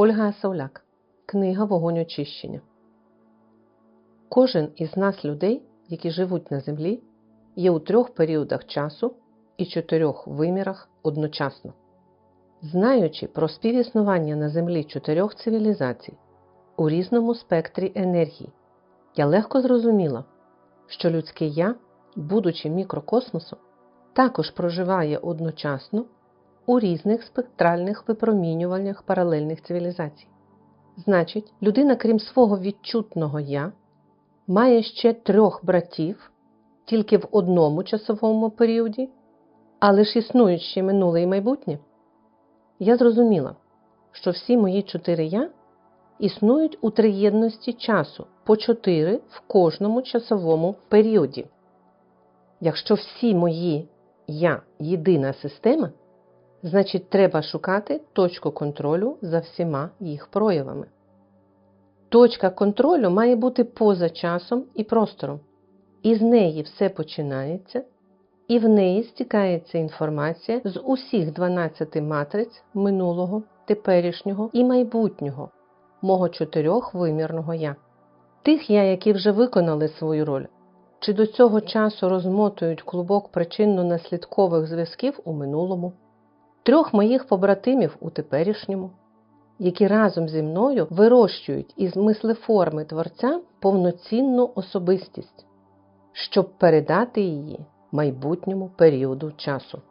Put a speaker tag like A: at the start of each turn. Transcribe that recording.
A: Ольга Асауляк. Книга Вогонь очищення. Кожен із нас людей, які живуть на землі, є у трьох періодах часу і чотирьох вимірах одночасно. Знаючи про співіснування на землі чотирьох цивілізацій у різному спектрі енергії, я легко зрозуміла, що людське я, будучи мікрокосмосом, також проживає одночасно у різних спектральних випромінюваннях паралельних цивілізацій. Значить, людина, крім свого відчутного я, має ще трьох братів тільки в одному часовому періоді, ж існують ще минуле і майбутнє. Я зрозуміла, що всі мої чотири я існують у триєдності часу по чотири в кожному часовому періоді. Якщо всі мої я єдина система, значить треба шукати точку контролю за всіма їх проявами. Точка контролю має бути поза часом і простором, і з неї все починається, і в неї стікається інформація з усіх 12 матриць минулого, теперішнього і майбутнього, мого чотирьохвимірного я. Тих я, які вже виконали свою роль, чи до цього часу розмотують клубок причинно-наслідкових зв'язків у минулому, трьох моїх побратимів у теперішньому, які разом зі мною вирощують із мислеформи творця повноцінну особистість, щоб передати її майбутньому періоду часу.